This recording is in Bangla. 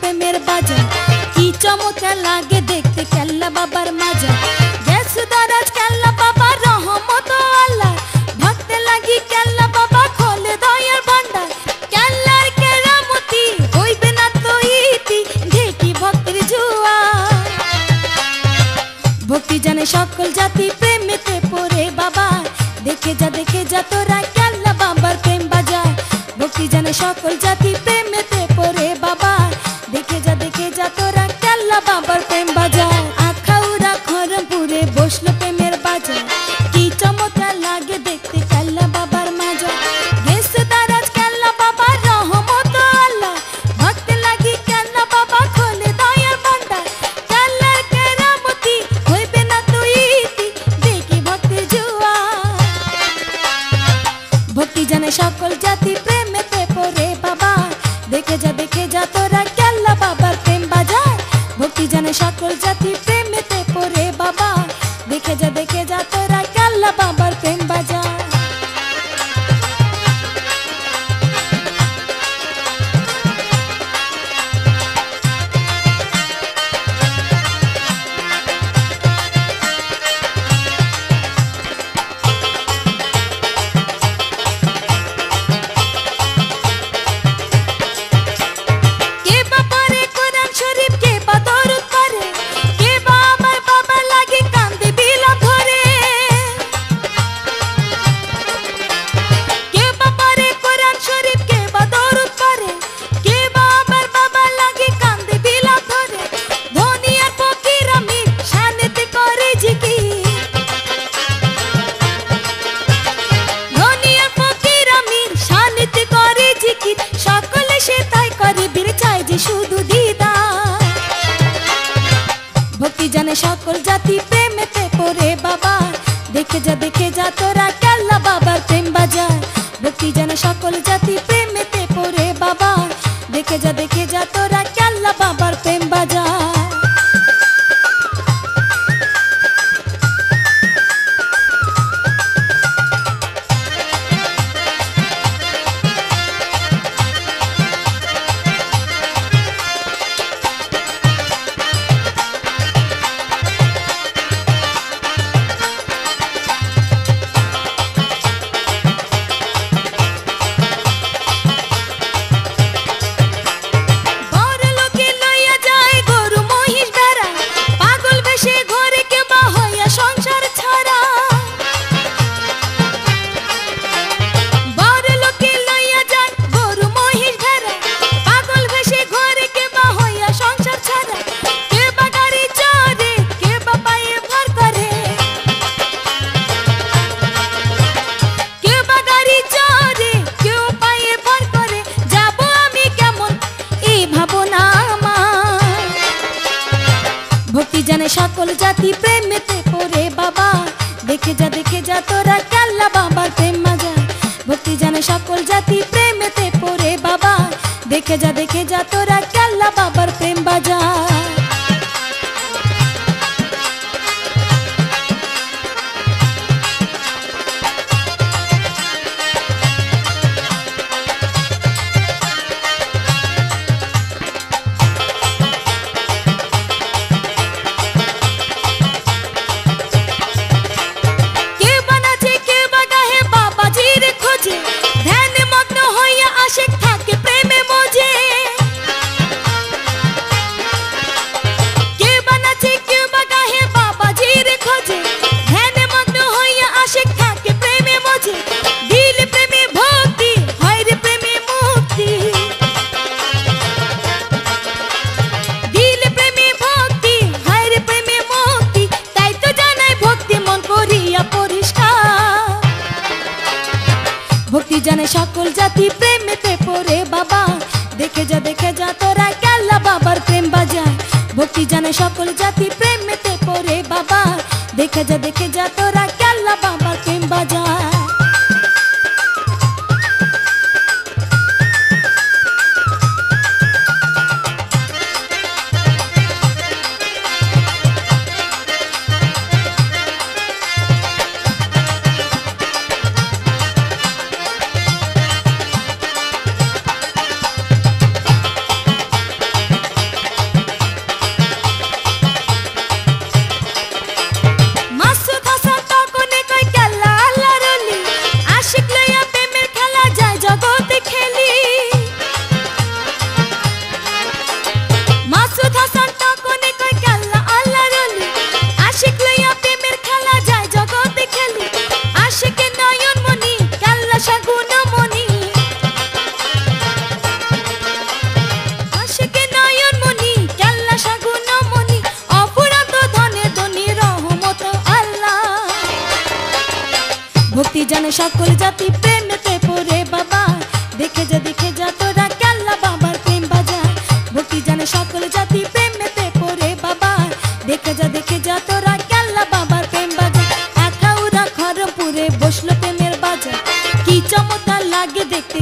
প্রেমের বাজার। কি চমৎকার লাগে দেখতে কেল্লা বাবার মাজা ভক্তি জানে সকল জাতি, প্রেমেতে পড়ে বাবা। দেখে যা দেখে যা তোরা কেল্লা বাবার প্রেম বাজায় ভক্তি জানে সকল shackles কে যা দেখ এখানে সকল জাতি প্রেমেতে পড়ে বাবা। দেখে যা দেখে যা, তোরা কাল্লা বাবার প্রেম মজা ভক্তি জানে সকল জাতি প্রেমেতে পড়ে বাবা। দেখে যা দেখে যা, তোরা কাল্লা বাবার যাকে যা, দেখে যা, তোরা কেলা বাবার প্রেম বাজায়। ভক্তি জানে সকল জাতি প্রেমেতে পড়ে বাবা দেখে যা দেখে যা, তোরা সকল জাতি প্রেমেতে পড়ে বাবা। দেখে যা দেখে যা, তোরা কেল্লা বাবার প্রেম বাজার। ভক্তি জানে সকল জাতি প্রেমেতে পড়ে বাবা। দেখে যা দেখে যা, তোরা কেল্লা বাবার প্রেম বাজার। একা ওরা খরমপুরে বসল প্রেমের বাজার। কি চমৎকার লাগে দেখতে